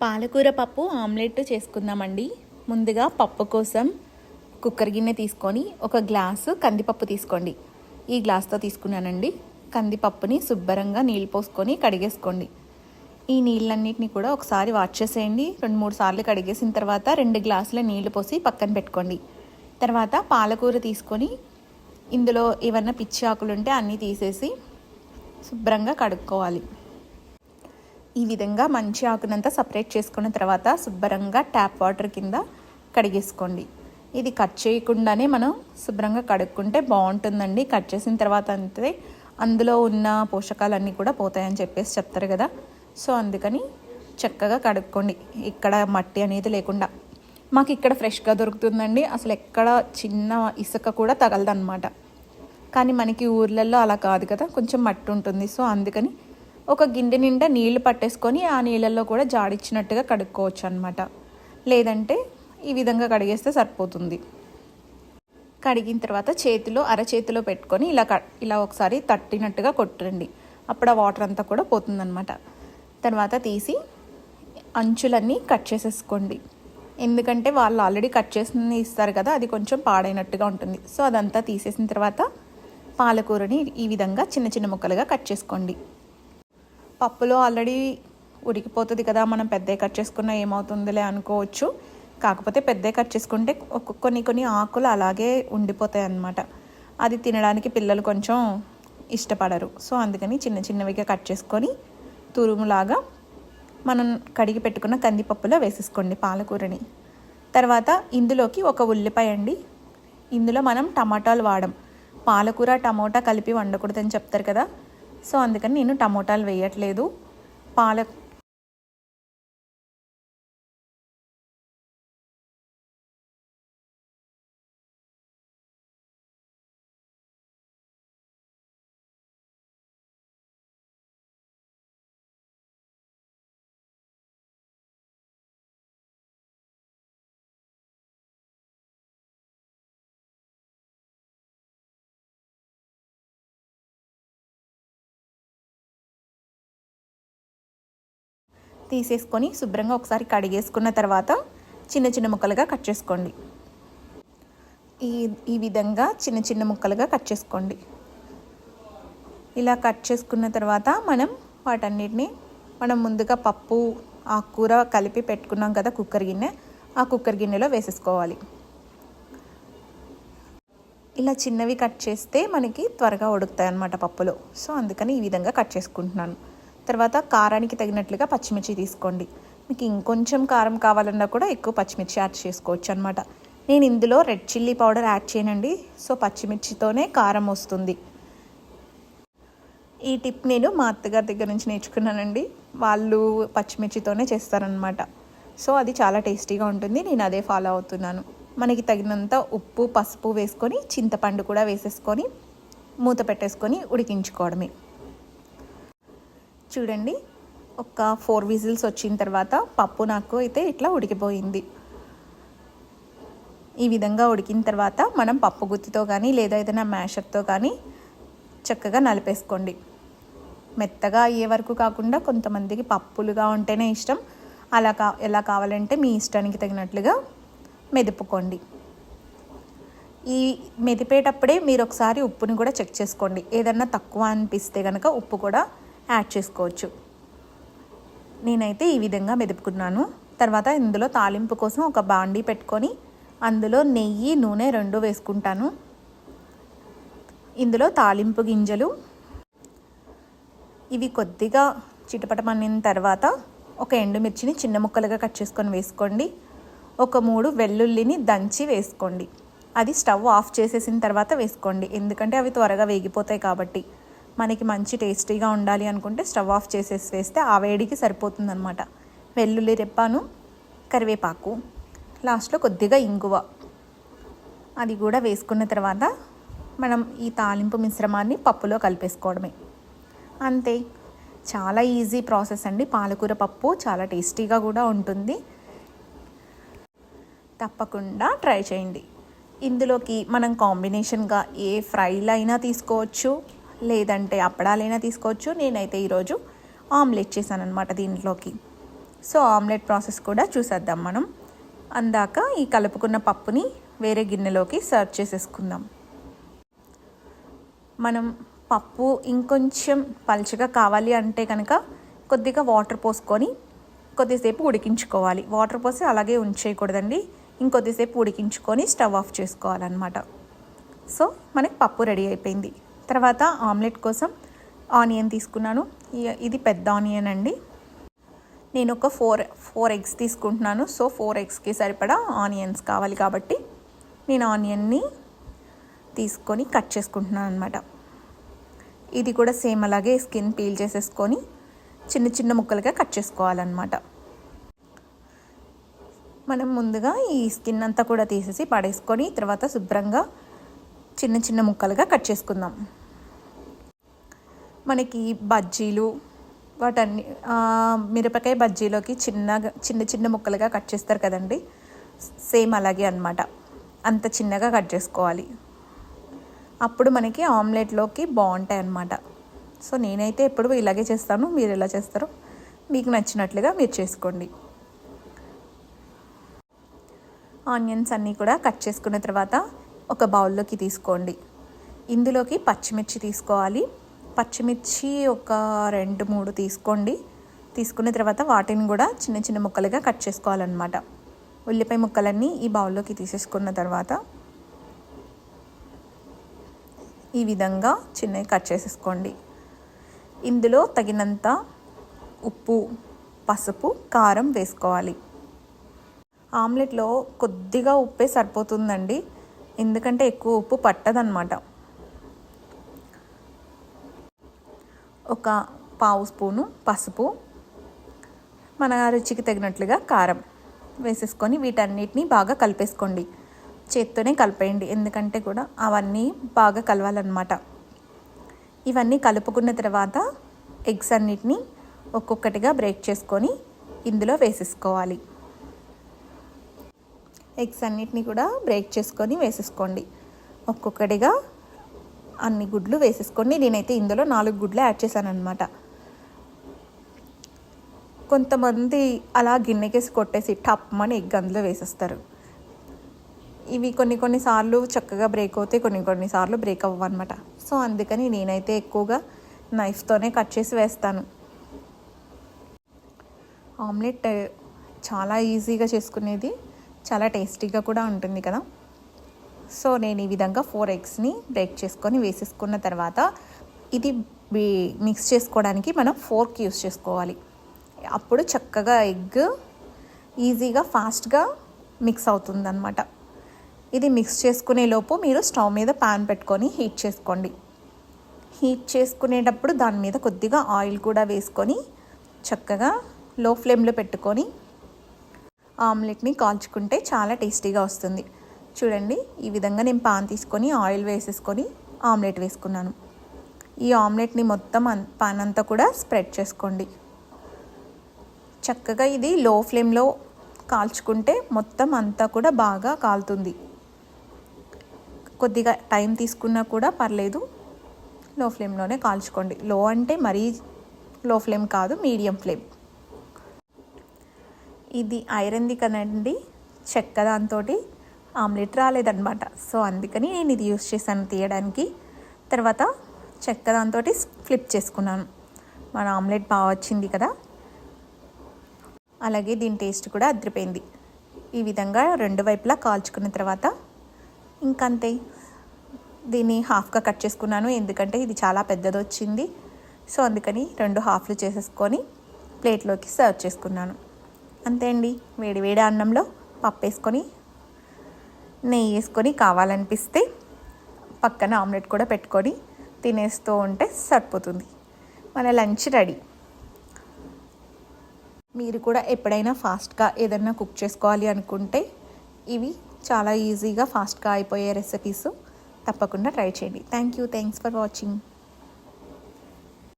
పాలకూర పప్పు ఆమ్లెట్ చేసుకుందామండి. ముందుగా పప్పు కోసం కుక్కర్ గిన్నె తీసుకొని ఒక గ్లాసు కందిపప్పు తీసుకోండి. ఈ గ్లాస్తో తీసుకున్నానండి. కందిపప్పుని శుభ్రంగా నీళ్ళు పోసుకొని కడిగేసుకోండి. ఈ నీళ్ళన్నిటిని కూడా ఒకసారి వాష్ చేసేయండి. రెండు మూడు సార్లు కడిగేసిన తర్వాత రెండు గ్లాసుల నీళ్ళు పోసి పక్కన పెట్టుకోండి. తర్వాత పాలకూర తీసుకొని ఇందులో ఏమన్నా పిచ్చి ఆకులు ఉంటే అన్నీ తీసేసి శుభ్రంగా కడుక్కోవాలి. ఈ విధంగా మంచి ఆకునంతా సపరేట్ చేసుకున్న తర్వాత శుభ్రంగా ట్యాప్ వాటర్ కింద కడిగేసుకోండి. ఇది కట్ చేయకుండానే మనం శుభ్రంగా కడుక్కుంటే బాగుంటుందండి. కట్ చేసిన తర్వాత అంతే అందులో ఉన్న పోషకాలన్నీ కూడా పోతాయని చెప్పేసి చెప్తారు కదా. సో అందుకని చక్కగా కడుక్కోండి. ఇక్కడ మట్టి అనేది లేకుండా. మాకు ఇక్కడ ఫ్రెష్గా దొరుకుతుందండి. అసలు ఎక్కడ చిన్న ఇసుక కూడా తగలదన్నమాట. కానీ మనకి ఊర్లలో అలా కాదు కదా. కొంచెం మట్టి ఉంటుంది. సో అందుకని ఒక గిన్నె నిండా నీళ్ళు పట్టేసుకొని ఆ నీళ్ళల్లో కూడా జాడిచ్చినట్టుగా కడుక్కోవచ్చు అనమాట లేదంటే ఈ విధంగా కడిగేస్తే సరిపోతుంది. కడిగిన తర్వాత చేతిలో అరచేతిలో పెట్టుకొని ఇలా ఇలా ఒకసారి తట్టినట్టుగా కొట్టండి. అప్పుడు ఆ వాటర్ అంతా కూడా పోతుందన్నమాట. తర్వాత తీసి అంచులన్నీ కట్ చేసేసుకోండి. ఎందుకంటే వాళ్ళు ఆల్రెడీ కట్ చేసింది ఇస్తారు కదా అది కొంచెం పాడైనట్టుగా ఉంటుంది. సో అదంతా తీసేసిన తర్వాత పాలకూరని ఈ విధంగా చిన్న చిన్న ముక్కలుగా కట్ చేసుకోండి. పప్పులో ఆల్రెడీ ఉడికిపోతుంది కదా మనం పెద్ద కట్ చేసుకున్నా ఏమవుతుందిలే అనుకోవచ్చు. కాకపోతే పెద్ద కట్ చేసుకుంటే కొన్ని కొన్ని ఆకులు అలాగే ఉండిపోతాయి అన్నమాట అది తినడానికి పిల్లలు కొంచెం ఇష్టపడరు. సో అందుకని చిన్న చిన్నవిగా కట్ చేసుకొని తురుములాగా మనం కడిగి పెట్టుకున్న కందిపప్పులో వేసేసుకోండి పాలకూరని. తర్వాత ఇందులోకి ఒక ఉల్లిపాయ అండి. ఇందులో మనం టమాటాలు వాడం. పాలకూర టమోటా కలిపి వండకూడదని చెప్తారు కదా సో అందుకని నేను టమోటాలు వేయట్లేదు. పాల తీసేసుకొని శుభ్రంగా ఒకసారి కడిగేసుకున్న తర్వాత చిన్న చిన్న ముక్కలుగా కట్ చేసుకోండి. ఈ ఈ విధంగా చిన్న చిన్న ముక్కలుగా కట్ చేసుకోండి. ఇలా కట్ చేసుకున్న తర్వాత మనం వాటన్నిటిని మనం ముందుగా పప్పు ఆకుకూర కలిపి పెట్టుకున్నాం కదా కుక్కర్ గిన్నె ఆ కుక్కర్ గిన్నెలో వేసేసుకోవాలి. ఇలా చిన్నవి కట్ చేస్తే మనకి త్వరగా ఉడుకుతాయి అన్నమాట పప్పులో. సో అందుకని ఈ విధంగా కట్ చేసుకుంటున్నాను. తర్వాత కారానికి తగినట్లుగా పచ్చిమిర్చి తీసుకోండి. మీకు ఇంకొంచెం కారం కావాలన్నా కూడా ఎక్కువ పచ్చిమిర్చి యాడ్ చేసుకోవచ్చు అనమాట నేను ఇందులో రెడ్ చిల్లీ పౌడర్ యాడ్ చేయనండి. సో పచ్చిమిర్చితోనే కారం వస్తుంది. ఈ టిప్ నేను మా అత్తగారి దగ్గర నుంచి నేర్చుకున్నానండి. వాళ్ళు పచ్చిమిర్చితోనే చేస్తారనమాట సో అది చాలా టేస్టీగా ఉంటుంది. నేను అదే ఫాలో అవుతున్నాను. మనకి తగినంత ఉప్పు పసుపు వేసుకొని చింతపండు కూడా వేసేసుకొని మూత పెట్టేసుకొని ఉడికించుకోవడమే. చూడండి. ఒక ఫోర్ విజిల్స్ వచ్చిన తర్వాత పప్పు నాకు అయితే ఇట్లా ఉడికిపోయింది. ఈ విధంగా ఉడికిన తర్వాత మనం పప్పు గుత్తితో కానీ లేదా ఏదైనా మ్యాషర్తో కానీ చక్కగా నలిపేసుకోండి. మెత్తగా అయ్యే వరకు కాకుండా కొంతమందికి పప్పులుగా ఉంటేనే ఇష్టం. అలా కా ఎలా కావాలంటే మీ ఇష్టానికి తగినట్లుగా మెదుపుకోండి. ఈ మెదిపేటప్పుడే మీరు ఒకసారి ఉప్పుని కూడా చెక్ చేసుకోండి. ఏదన్నా తక్కువ అనిపిస్తే కనుక ఉప్పు కూడా యాడ్ చేసుకోవచ్చు. నేనైతే ఈ విధంగా మెదుపుకున్నాను. తర్వాత ఇందులో తాలింపు కోసం ఒక బాండీ పెట్టుకొని అందులో నెయ్యి నూనె రెండు వేసుకుంటాను. ఇందులో తాలింపు గింజలు. ఇవి కొద్దిగా చిటపటమనిన తర్వాత ఒక ఎండుమిర్చిని చిన్న ముక్కలుగా కట్ చేసుకొని వేసుకోండి. ఒక మూడు వెల్లుల్లిని దంచి వేసుకోండి. అది స్టవ్ ఆఫ్ చేసేసిన తర్వాత వేసుకోండి. ఎందుకంటే అవి త్వరగా వేగిపోతాయి కాబట్టి. మనకి మంచి టేస్టీగా ఉండాలి అనుకుంటే స్టవ్ ఆఫ్ చేసేసి వేస్తే ఆ వేడికి సరిపోతుందనమాట వెల్లుల్లి రెప్పాను కరివేపాకు లాస్ట్లో కొద్దిగా ఇంగువ. అది కూడా వేసుకున్న తర్వాత మనం ఈ తాలింపు మిశ్రమాన్ని పప్పులో కలిపేసుకోవడమే. అంతే. చాలా ఈజీ ప్రాసెస్ అండి. పాలకూర పప్పు చాలా టేస్టీగా కూడా ఉంటుంది. తప్పకుండా ట్రై చేయండి. ఇందులోకి మనం కాంబినేషన్గా ఏ ఫ్రైలైనా తీసుకోవచ్చు. లేదంటే అప్పడాలైనా తీసుకోవచ్చు. నేనైతే ఈరోజు ఆమ్లెట్ చేశాను అనమాట దీంట్లోకి. సో ఆమ్లెట్ ప్రాసెస్ కూడా చూసేద్దాం మనం. అందాక ఈ కలుపుకున్న పప్పుని వేరే గిన్నెలోకి సర్వ్ చేసేసుకుందాం. మనం పప్పు ఇంకొంచెం పలుచగా కావాలి అంటే కనుక కొద్దిగా వాటర్ పోసుకొని కొద్దిసేపు ఉడికించుకోవాలి. వాటర్ పోసి అలాగే ఉంచేయకూడదండి. ఇంకొద్దిసేపు ఉడికించుకొని స్టవ్ ఆఫ్ చేసుకోవాలన్నమాట. సో మనకి పప్పు రెడీ అయిపోయింది. తర్వాత ఆమ్లెట్ కోసం ఆనియన్ తీసుకున్నాను. ఇది పెద్ద ఆనియన్ అండి. నేను ఒక ఫోర్ ఫోర్ ఎగ్స్ తీసుకుంటున్నాను. సో ఫోర్ ఎగ్స్కి సరిపడా ఆనియన్స్ కావాలి కాబట్టి నేను ఆనియన్ని తీసుకొని కట్ చేసుకుంటున్నాను అనమాట ఇది కూడా సేమ్ అలాగే స్కిన్ పీల్ చేసేసుకొని చిన్న చిన్న ముక్కలుగా కట్ చేసుకోవాలన్నమాట. మనం ముందుగా ఈ స్కిన్ అంతా కూడా తీసేసి పడేసుకొని తర్వాత శుభ్రంగా చిన్న చిన్న ముక్కలుగా కట్ చేసుకుందాం. మనకి బజ్జీలు వాటన్ని మిరపకాయ బజ్జీలోకి చిన్నగా చిన్న చిన్న ముక్కలుగా కట్ చేస్తారు కదండి. సేమ్ అలాగే అన్నమాట. అంత చిన్నగా కట్ చేసుకోవాలి. అప్పుడు మనకి ఆమ్లెట్లోకి బాగుంటాయి అన్నమాట. సో నేనైతే ఎప్పుడు ఇలాగే చేస్తాను. మీరు ఎలా చేస్తారో మీకు నచ్చినట్లుగా మీరు చేసుకోండి. ఆనియన్స్ అన్నీ కూడా కట్ చేసుకున్న తర్వాత ఒక బౌల్లోకి తీసుకోండి. ఇందులోకి పచ్చిమిర్చి తీసుకోవాలి. పచ్చిమిర్చి ఒక రెండు మూడు తీసుకోండి. తీసుకున్న తర్వాత వాటిని కూడా చిన్న చిన్న ముక్కలుగా కట్ చేసుకోవాలన్నమాట. ఉల్లిపాయ ముక్కలన్నీ ఈ బౌల్లోకి తీసేసుకున్న తర్వాత ఈ విధంగా చిన్నవి కట్ చేసేసుకోండి. ఇందులో తగినంత ఉప్పు పసుపు కారం వేసుకోవాలి. ఆమ్లెట్లో కొద్దిగా ఉప్పే సరిపోతుందండి. ఎందుకంటే ఎక్కువ ఉప్పు పట్టదనమాట ఒక పావు స్పూను పసుపు మన రుచికి తగినట్లుగా కారం వేసేసుకొని వీటన్నిటిని బాగా కలిపేసుకోండి. చేత్తోనే కలిపేయండి ఎందుకంటే కూడా అవన్నీ బాగా కలవాలన్నమాట. ఇవన్నీ కలుపుకున్న తర్వాత ఎగ్స్ అన్నిటిని ఒక్కొక్కటిగా బ్రేక్ చేసుకొని ఇందులో వేసేసుకోవాలి. ఎగ్స్ అన్నిటిని కూడా బ్రేక్ చేసుకొని వేసేసుకోండి. ఒక్కొక్కటిగా అన్ని గుడ్లు వేసేసుకోండి. నేనైతే ఇందులో నాలుగు గుడ్లు యాడ్ చేశాను అనమాట కొంతమంది అలా గిన్నెకేసి కొట్టేసి టప్మని ఎగ్ అందులో వేసేస్తారు. ఇవి కొన్ని కొన్ని సార్లు చక్కగా బ్రేక్ అవుతాయి. కొన్ని కొన్ని సార్లు బ్రేక్ అవ్వవు అనమాట సో అందుకని నేనైతే ఎక్కువగా నైఫ్తోనే కట్ చేసి వేస్తాను. ఆమ్లెట్ చాలా ఈజీగా చేసుకునేది. చాలా టేస్టీగా కూడా ఉంటుంది కదా. సో నేను ఈ విధంగా ఫోర్ ఎగ్స్ని బ్రేక్ చేసుకొని వేసేసుకున్న తర్వాత ఇది మిక్స్ చేసుకోవడానికి మనం ఫోర్క్ యూస్ చేసుకోవాలి. అప్పుడు చక్కగా ఎగ్ ఈజీగా ఫాస్ట్గా మిక్స్ అవుతుందన్నమాట. ఇది మిక్స్ చేసుకునే లోపు మీరు స్టవ్ మీద పాన్ పెట్టుకొని హీట్ చేసుకోండి. హీట్ చేసుకునేటప్పుడు దాని మీద కొద్దిగా ఆయిల్ కూడా వేసుకొని చక్కగా లో ఫ్లేమ్లో పెట్టుకొని ఆమ్లెట్ని కాల్చుకుంటే చాలా టేస్టీగా వస్తుంది. చూడండి ఈ విధంగా నేను పాన్ తీసుకొని ఆయిల్ వేసేసుకొని ఆమ్లెట్ వేసుకున్నాను. ఈ ఆమ్లెట్ని మొత్తం అన్- పాన్ అంతా కూడా స్ప్రెడ్ చేసుకోండి. చక్కగా ఇది లో ఫ్లేమ్లో కాల్చుకుంటే మొత్తం అంతా కూడా బాగా కాలుతుంది. కొద్దిగా టైం తీసుకున్నా కూడా పర్లేదు. లో ఫ్లేమ్లోనే కాల్చుకోండి. లో అంటే మరీ లో ఫ్లేమ్ కాదు మీడియం ఫ్లేమ్. ఇది ఐరన్ది కదండి చెక్క దాంతో ఆమ్లెట్ రాలేదనమాట సో అందుకని నేను ఇది యూస్ చేశాను తీయడానికి. తర్వాత చెక్క దాంతో ఫ్లిప్ చేసుకున్నాను. మన ఆమ్లెట్ బాగా వచ్చింది కదా. అలాగే దీని టేస్ట్ కూడా అదిరిపోయింది. ఈ విధంగా రెండు వైపులా కాల్చుకున్న తర్వాత ఇంకంతే. దీన్ని హాఫ్గా కట్ చేసుకున్నాను ఎందుకంటే ఇది చాలా పెద్దది వచ్చింది సో అందుకని రెండు హాఫ్లు చేసేసుకొని ప్లేట్లోకి సర్వ్ చేసుకున్నాను. అంతే అండి. వేడివేడి అన్నంలో పప్పు వేసుకొని నెయ్యి వేసుకొని కావాలనిపిస్తే పక్కన ఆమ్లెట్ కూడా పెట్టుకొని తినేస్తూ ఉంటే సరిపోతుంది. మన లంచ్ రెడీ. మీరు కూడా ఎప్పుడైనా ఫాస్ట్గా ఏదైనా కుక్ చేసుకోవాలి అనుకుంటే ఇవి చాలా ఈజీగా ఫాస్ట్గా అయిపోయే రెసిపీస్ తప్పకుండా ట్రై చేయండి. Thank you thanks for watching